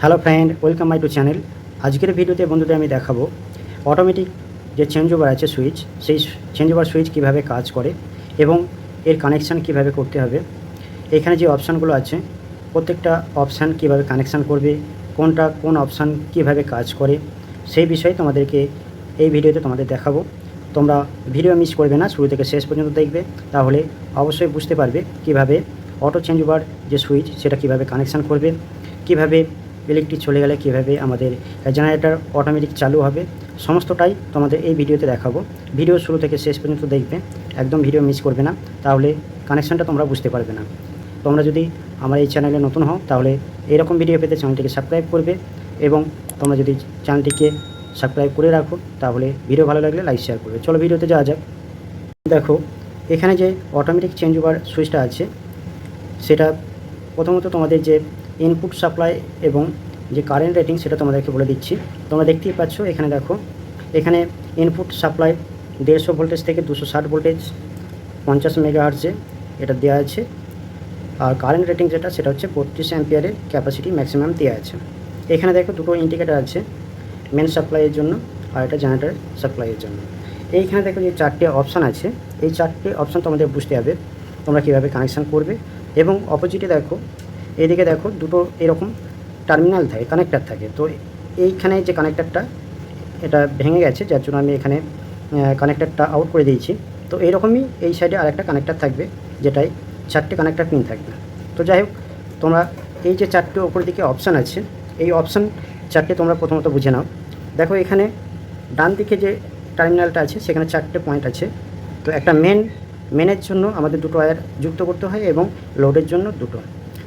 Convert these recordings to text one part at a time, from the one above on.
Hello friend welcome my to channel আজকের ভিডিওতে বন্ধুদের আমি দেখাবো অটোমেটিক যে চেঞ্জ ওভার আছে সুইচ সেই চেঞ্জ ওভার সুইচ কীভাবে কাজ করে এবং এর কানেকশান কীভাবে করতে হবে। এখানে যে অপশানগুলো আছে, প্রত্যেকটা অপশান কীভাবে কানেকশান করবে, কোনটা কোন অপশান কীভাবে কাজ করে, সেই বিষয়ে তোমাদেরকে এই ভিডিওতে তোমাদের দেখাবো। তোমরা ভিডিও মিস করবে না, শুরু থেকে শেষ পর্যন্ত দেখবে, তাহলে অবশ্যই বুঝতে পারবে কীভাবে অটো চেঞ্জ ওভার যে সুইচ সেটা কীভাবে কানেকশান করবে, কীভাবে ইলেকট্রিক চলে গেলে কীভাবে আমাদের জেনারেটার অটোমেটিক চালু হবে, সমস্তটাই তোমাদের এই ভিডিওতে দেখাবো। ভিডিও শুরু থেকে শেষ পর্যন্ত দেখবে, একদম ভিডিও মিস করবে না, তাহলে কানেকশানটা তোমরা বুঝতে পারবে না। তোমরা যদি আমার এই চ্যানেলে নতুন হও, তাহলে এরকম ভিডিও পেতে চ্যানেলটিকে সাবস্ক্রাইব করবে এবং তোমরা যদি চ্যানেলটিকে সাবস্ক্রাইব করে রাখো, তাহলে ভিডিও ভালো লাগলে লাইক শেয়ার করবে। চলো ভিডিওতে যাওয়া যাক। দেখো, এখানে যে অটোমেটিক চেঞ্জ ওভার সুইচটা আছে, সেটা প্রথমত তোমাদের যে ইনপুট সাপ্লাই এবং যে কারেন্ট রেটিং সেটা তোমাদেরকে বলে দিচ্ছি। তোমরা দেখতেই পাচ্ছ, এখানে দেখো, এখানে ইনপুট সাপ্লাই দেড়শো ভোল্টেজ থেকে দুশো ষাট ভোল্টেজ পঞ্চাশ মেগাহার্জে এটা দেওয়া আছে। আর কারেন্ট রেটিং যেটা, সেটা হচ্ছে বত্রিশ অ্যাম্পিয়ারের ক্যাপাসিটি ম্যাক্সিমাম দেওয়া আছে। এখানে দেখো দুটো ইন্ডিকেটার আছে মেন সাপ্লাইয়ের জন্য আর এটা জেনারেটার সাপ্লাইয়ের জন্য। এইখানে দেখো যে চারটে অপশান আছে। এই চারটে অপশান তোমাদের বুঝতে হবে, তোমরা কীভাবে কানেকশান করবে। এবং অপোজিটে দেখো এদিকে দেখো দুটো এরকম টার্মিনাল থাকে কানেক্টার থাকে। তো এইখানে যে কানেক্টারটা এটা ভেঙে গেছে, যার জন্য আমি এখানে কানেক্টারটা আউট করে দিয়েছি। তো এইরকমই এই সাইডে আরেকটা কানেক্টার থাকবে যেটাই চারটে কানেক্টার পিন থাকবে। তো যাই হোক, তোমরা এই যে চারটে ওপর দিকে অপশান আছে, এই অপশান চারটে তোমরা প্রথমত বুঝে নাও। দেখো এখানে ডান দিকে যে টার্মিনালটা আছে, সেখানে চারটে পয়েন্ট আছে। তো একটা মেন মেনের জন্য আমাদের দুটো ওয়্যার যুক্ত করতে হয় এবং লোডের জন্য দুটো।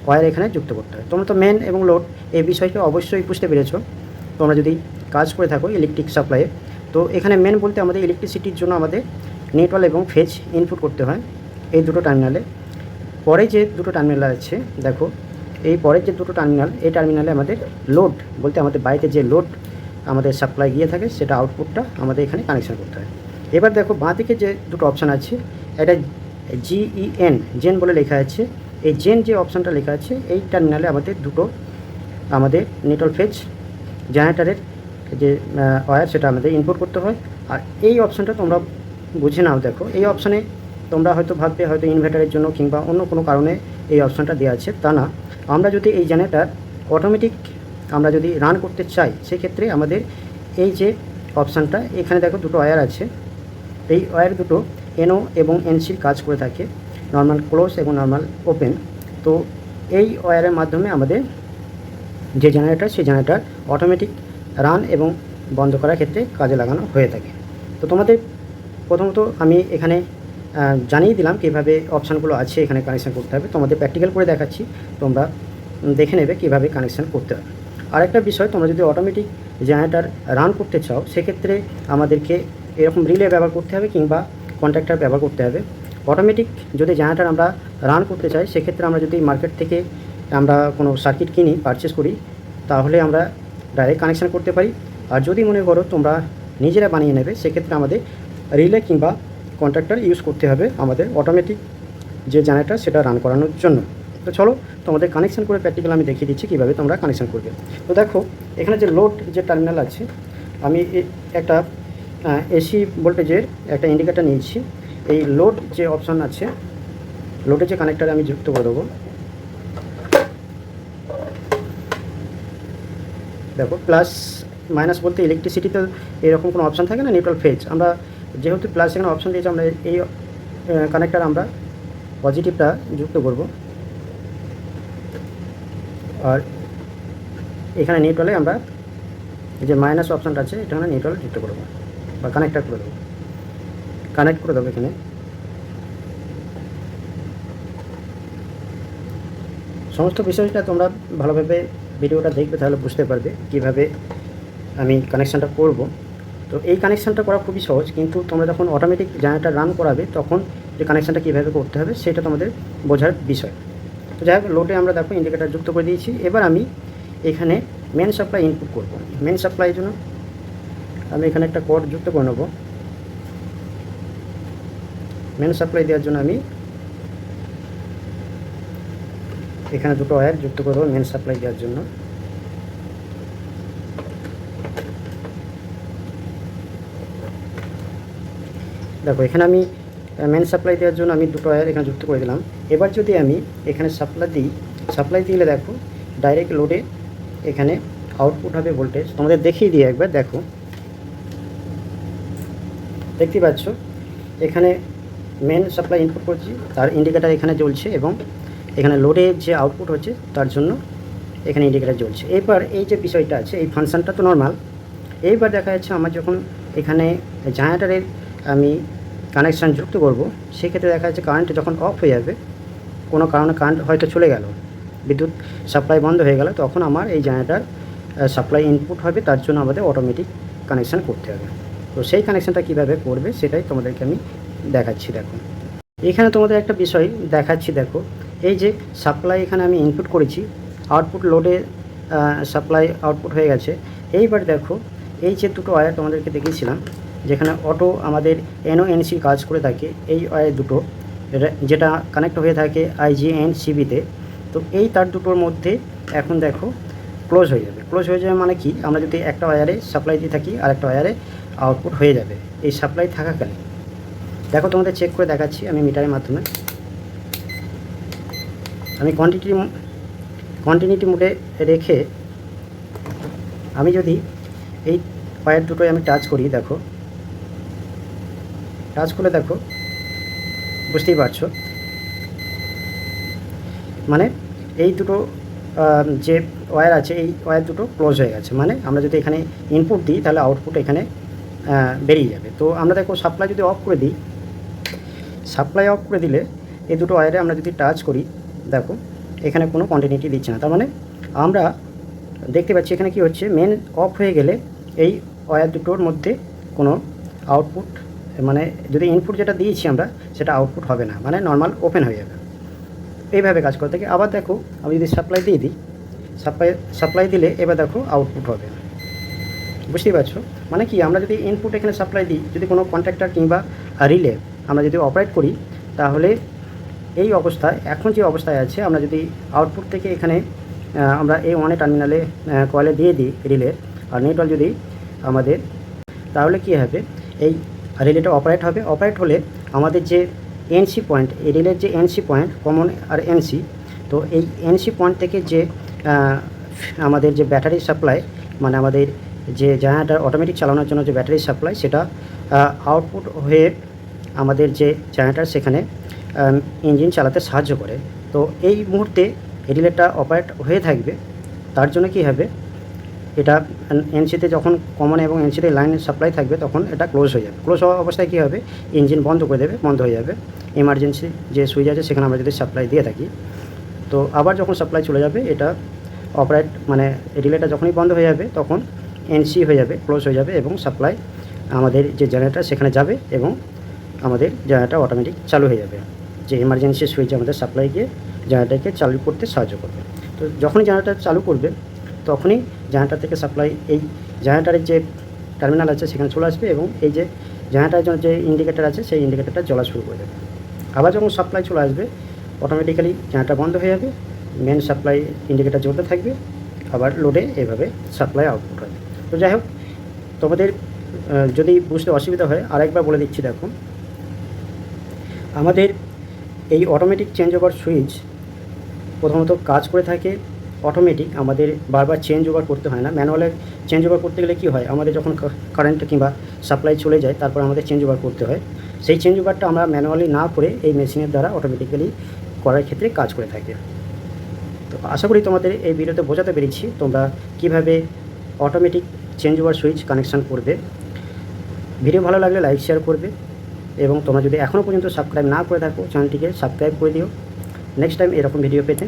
ওয়্যার এখানে যুক্ত করতে হয়। তোমরা তো মেন এবং লোড এই বিষয়কে অবশ্যই বুঝতে পেরেছ। তোমরা যদি কাজ করে থাকো ইলেকট্রিক সাপ্লাইয়ে তো এখানে মেন বলতে আমাদের ইলেকট্রিসিটির জন্য আমাদের নেটওয়াল এবং ফেজ ইনপুট করতে হয় এই দুটো টার্মিনালে পরে যে দুটো টার্মিনাল আছে, দেখো, এই পরের যে দুটো টার্মিনাল এই টার্মিনালে আমাদের লোড বলতে আমাদের বাড়িতে যে লোড আমাদের সাপ্লাই গিয়ে থাকে, সেটা আউটপুটটা আমাদের এখানে কানেকশন করতে হয়। এবার দেখো বাঁ দিকে যে দুটো অপশান আছে, এটা জিইএন জেন বলে লেখা আছে। এই জেন যে অপশানটা লেখা আছে, এই টার্মিনালে আমাদের দুটো, আমাদের নেটওয়াল ফেজ জেনারেটারের যে ওয়ার সেটা আমাদের ইনপুট করতে হয়। আর এই অপশানটা তোমরা বুঝে নাও দেখো, এই অপশানে তোমরা হয়তো ভাববে, হয়তো ইনভার্টারের জন্য কিংবা অন্য কোনো কারণে এই অপশানটা দেওয়া আছে, তা না। আমরা যদি এই জেনারেটার অটোমেটিক আমরা যদি রান করতে চাই, সেক্ষেত্রে আমাদের এই যে অপশানটা এখানে দেখো দুটো ওয়ার আছে। এই ওয়্যার দুটো এনও এবং এনসির কাজ করে থাকে। নর্মাল ক্লোজ এবং নর্মাল ওপেন তো এই ওয়্যারের মাধ্যমে আমাদের যে জেনারেটার সেই জেনারেটার অটোমেটিক রান এবং বন্ধ করার ক্ষেত্রে কাজে লাগানো হয়ে থাকে। তো তোমাদের প্রথমত আমি এখানে জানিয়ে দিলাম কীভাবে অপশানগুলো আছে এখানে কানেকশান করতে হবে। তোমাদের প্র্যাকটিক্যাল করে দেখাচ্ছি, তোমরা দেখে নেবে কীভাবে কানেকশান করতে হবে। আরেকটা বিষয়, তোমরা যদি অটোমেটিক জেনারেটার রান করতে চাও, সেক্ষেত্রে আমাদেরকে এরকম রিলে ব্যবহার করতে হবে কিংবা কন্ট্রাক্টার ব্যবহার করতে হবে। অটোমেটিক যদি জেনারেটার আমরা রান করতে চাই, সেক্ষেত্রে আমরা যদি মার্কেট থেকে আমরা কোনো সার্কিট কিনি পারচেস করি, তাহলে আমরা ডাইরেক্ট কানেকশান করতে পারি। আর যদি মনে করো তোমরা নিজেরা বানিয়ে নেবে, সেক্ষেত্রে আমাদের রিলে কিংবা কন্ট্রাক্টর ইউজ করতে হবে আমাদের অটোমেটিক যে জেনারেটর সেটা রান করানোর জন্য। তো চলো, তোমাদের কানেকশান করে প্র্যাকটিক্যাল আমি দেখিয়ে দিচ্ছি কীভাবে তোমরা কানেকশান করবে। তো দেখো, এখানে যে লোড যে টার্মিনাল আছে, আমি একটা এসি ভোল্টেজের একটা ইন্ডিকেটার নিয়েছি। এই লোড যে অপশান আছে লোডে যে কানেক্টার আমি যুক্ত করে দেবো, দেখো প্লাস মাইনাস বলতে ইলেকট্রিসিটিতে এরকম কোনো অপশান থাকে না নিউট্রাল ফেজ আমরা যেহেতু প্লাস এখানে অপশান দিয়েছি, আমরা এই কানেক্টার আমরা পজিটিভটা যুক্ত করব। আর এখানে নিউট্রালে আমরা যে মাইনাস অপশানটা আছে এখানে নিউট্রাল যুক্ত করব, বা কানেক্টার করে দেবো। কানেক্ট করে দেবো এখানে। সমস্ত বিষয়টা তোমরা ভালোভাবে ভিডিওটা দেখবে, তাহলে বুঝতে পারবে কীভাবে আমি কানেকশানটা করব। তো এই কানেকশানটা করা খুবই সহজ, কিন্তু তোমরা যখন অটোমেটিক জেনারেটার রান করাবে, তখন যে কানেকশানটা কীভাবে করতে হবে, সেটা তোমাদের বোঝার বিষয়। তো যাই হোক লোডে আমরা দেখো ইন্ডিকেটার যুক্ত করে দিয়েছি। এবার আমি এখানে মেন সাপ্লাই ইনপুট করব। মেন সাপ্লাইয়ের জন্য আমি এখানে একটা কোড যুক্ত করে নেব। মেন সাপ্লাই দেওয়ার জন্য আমি এখানে দুটো ওয়ার যুক্ত করব মেন সাপ্লাই দেওয়ার জন্য। দেখো, এখানে আমি মেন সাপ্লাই দেওয়ার জন্য আমি দুটো ওয়ার এখানে যুক্ত করে দিলাম। এবার যদি আমি এখানে সাপ্লাই দিই সাপ্লাই দিলে দেখো ডাইরেক্ট লোডে এখানে আউটপুট হবে ভোল্টেজ তোমাদের দেখিয়ে দিই একবার, দেখো। দেখতে পাচ্ছ? এখানে মেন সাপ্লাই ইনপুট করছি, তার ইন্ডিকেটার এখানে চলছে এবং এখানে লোডে যে আউটপুট হচ্ছে, তার জন্য এখানে ইন্ডিকেটার জ্বলছে। এবার এই যে বিষয়টা আছে, এই ফাংশনটা তো নর্মাল এইবার দেখা যাচ্ছে আমার যখন এখানে জেনারেটারের আমি কানেকশান যুক্ত করব, সেক্ষেত্রে দেখা যাচ্ছে কারেন্ট যখন অফ হয়ে যাবে, কোনো কারণে কারেন্ট হয়তো চলে গেল। বিদ্যুৎ সাপ্লাই বন্ধ হয়ে গেল, তখন আমার এই জেনারেটার সাপ্লাই ইনপুট হবে, তার জন্য আমাদের অটোমেটিক কানেকশান করতে হবে। তো সেই কানেকশানটা কীভাবে করবে, সেটাই তোমাদেরকে আমি দেখাচ্ছি, দেখো। এখানে তোমাদের একটা বিষয় দেখাচ্ছি, দেখো। এই যে সাপ্লাই এখানে আমি ইনপুট করেছি আউটপুট লোডে সাপ্লাই আউটপুট হয়ে গেছে। এইবার দেখো, এই যে দুটো ওয়্যার তোমাদেরকে দেখিয়েছিলাম, যেখানে অটো আমাদের এনও এনসির কাজ করে থাকে, এই ওয়্যার দুটো যেটা কানেক্ট হয়ে থাকে আইজিএন সিবিতে তো এই তার দুটোর মধ্যে এখন দেখো ক্লোজ হয়ে যাবে। ক্লোজ হয়ে যাবে মানে কি? আমরা যদি একটা ওয়্যারে সাপ্লাই দিয়ে থাকি, আর একটা ওয়্যারে আউটপুট হয়ে যাবে। এই সাপ্লাই থাকাকালীন। দেখো তোমাদের চেক করে দেখাচ্ছি আমি মিটারের মাধ্যমে। আমি কোয়ান্টিটি কন্টিনিউটি মোডে রেখে আমি যদি এই ওয়্যার দুটোই আমি টাচ করি, দেখো। টাচ করে দেখো, বুঝতেই পারছ? মানে এই দুটো যে ওয়্যার আছে, এই ওয়্যার দুটো ক্লোজ হয়ে গেছে। মানে আমরা যদি এখানে ইনপুট দিই, তাহলে আউটপুট এখানে বেরিয়ে যাবে। তো আমরা দেখো সাপ্লাই যদি অফ করে দিই সাপ্লাই অফ করে দিলে এই দুটো ওয়্যারে আমরা যদি টাচ করি দেখো, এখানে কোনো কন্টিনিউটি দিচ্ছে না। তার মানে আমরা দেখতে পাচ্ছি এখানে কি হচ্ছে মেন অফ হয়ে গেলে এই ওয়্যার দুটোর মধ্যে কোনো আউটপুট মানে যদি ইনপুট যেটা দিয়েছি আমরা, সেটা আউটপুট হবে না মানে নর্মাল ওপেন হয়ে যাবে। এইভাবে কাজ করতে আবার দেখো, আমি যদি সাপ্লাই দিয়ে দিই সাপ্লাই সাপ্লাই দিলে এবার দেখো আউটপুট হবে। বুঝতেই পারছ? মানে কি, আমরা যদি ইনপুট এখানে সাপ্লাই দিই, যদি কোনো কন্ট্রাক্টর কিংবা রিলে আমরা যদি অপারেট করি, তাহলে এই অবস্থায়, এখন যে অবস্থায় আছে, আমরা যদি আউটপুট থেকে এখানে আমরা এই ওয়ানে টার্মিনালে কয়েলে দিয়ে দিই রিলে আর নেটওয়াল যদি আমাদের, তাহলে কী হবে? এই রিলেটা অপারেট হবে। অপারেট হলে আমাদের যে এনসি পয়েন্ট এই রিলের যে এনসি পয়েন্ট কমন আর এনসি তো এই এনসি পয়েন্ট থেকে যে আমাদের যে ব্যাটারি সাপ্লাই মানে আমাদের যে জেনারেটার অটোমেটিক চালানোর জন্য যে ব্যাটারি সাপ্লাই সেটা আউটপুট হয়ে আমাদের যে জেনারেটার সেখানে ইঞ্জিন চালাতে সাহায্য করে। তো এই মুহূর্তে রিলেটা অপারেট হয়ে থাকবে। তার জন্য কী হবে? এটা এনসিতে যখন কমন এবং এনসিতে লাইন সাপ্লাই থাকবে, তখন এটা ক্লোজ হয়ে যাবে। ক্লোজ হওয়া অবস্থায় কী হবে? ইঞ্জিন বন্ধ করে দেবে, বন্ধ হয়ে যাবে। এমার্জেন্সি যে সুইচ আছে, সেখানে আমরা যদি সাপ্লাই দিয়ে থাকি। তো আবার যখন সাপ্লাই চলে যাবে, এটা অপারেট মানে রিলেটা যখনই বন্ধ হয়ে যাবে, তখন এনসি হয়ে যাবে ক্লোজ হয়ে যাবে এবং সাপ্লাই আমাদের যে জেনারেটার সেখানে যাবে এবং আমাদের জেনারেটার অটোমেটিক চালু হয়ে যাবে। যে এমার্জেন্সি সুইচ আমাদের সাপ্লাইকে জেনারেটারকে চালু করতে সাহায্য করবে। তো যখনই জেনারেটার চালু করবে, তখনই জেনারেটার থেকে সাপ্লাই এই জেনারেটারের যে টার্মিনাল আছে সেখানে চলে আসবে এবং এই যে জেনারেটারের জন্য যে ইন্ডিকেটার আছে সেই ইন্ডিকেটারটা জ্বলা শুরু করে দেবে। আবার যখন সাপ্লাই চলে আসবে অটোমেটিক্যালি জেনারেটার বন্ধ হয়ে যাবে মেন সাপ্লাই ইন্ডিকেটার জ্বলতে থাকবে, আবার লোডে এভাবে সাপ্লাই আউটপুট হবে। তো যাই হোক, তোমাদের যদি বুঝতে অসুবিধা হয়, আরেকবার বলে দিচ্ছি দেখো। আমাদের এই অটোমেটিক চেঞ্জ ওভার সুইচ প্রথমত কাজ করে থাকে অটোমেটিক আমাদের বারবার চেঞ্জ ওভার করতে হয় না। ম্যানুয়ালে চেঞ্জ ওভার করতে গেলে কী হয়? আমাদের যখন কারেন্ট কিংবা সাপ্লাই চলে যায়, তারপর আমাদের চেঞ্জ ওভার করতে হয়। সেই চেঞ্জ ওভারটা আমরা ম্যানুয়ালি না করে এই মেশিনের দ্বারা অটোমেটিক্যালি করার ক্ষেত্রে কাজ করে থাকে। তো আশা করি তোমাদের এই ভিডিওতে বোঝাতে পেরেছি তোমরা কীভাবে automatic change over switch connection করবে। ভিডিও ভালো লাগলে লাইক শেয়ার করবে। এবং তোমরা যদি এখনও পর্যন্ত সাবস্ক্রাইব না করে থাকো চ্যানেলটিকে সাবস্ক্রাইব করে দিও। নেক্সট টাইম এরকম ভিডিও পেতে।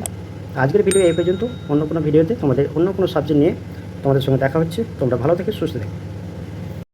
আজকের ভিডিও এই পর্যন্ত। অন্য কোনো ভিডিওতে তোমাদের অন্য কোনো সাবজেক্ট নিয়ে তোমাদের সঙ্গে দেখা হচ্ছে। তোমরা ভালো থেকে, সুস্থ থেকো।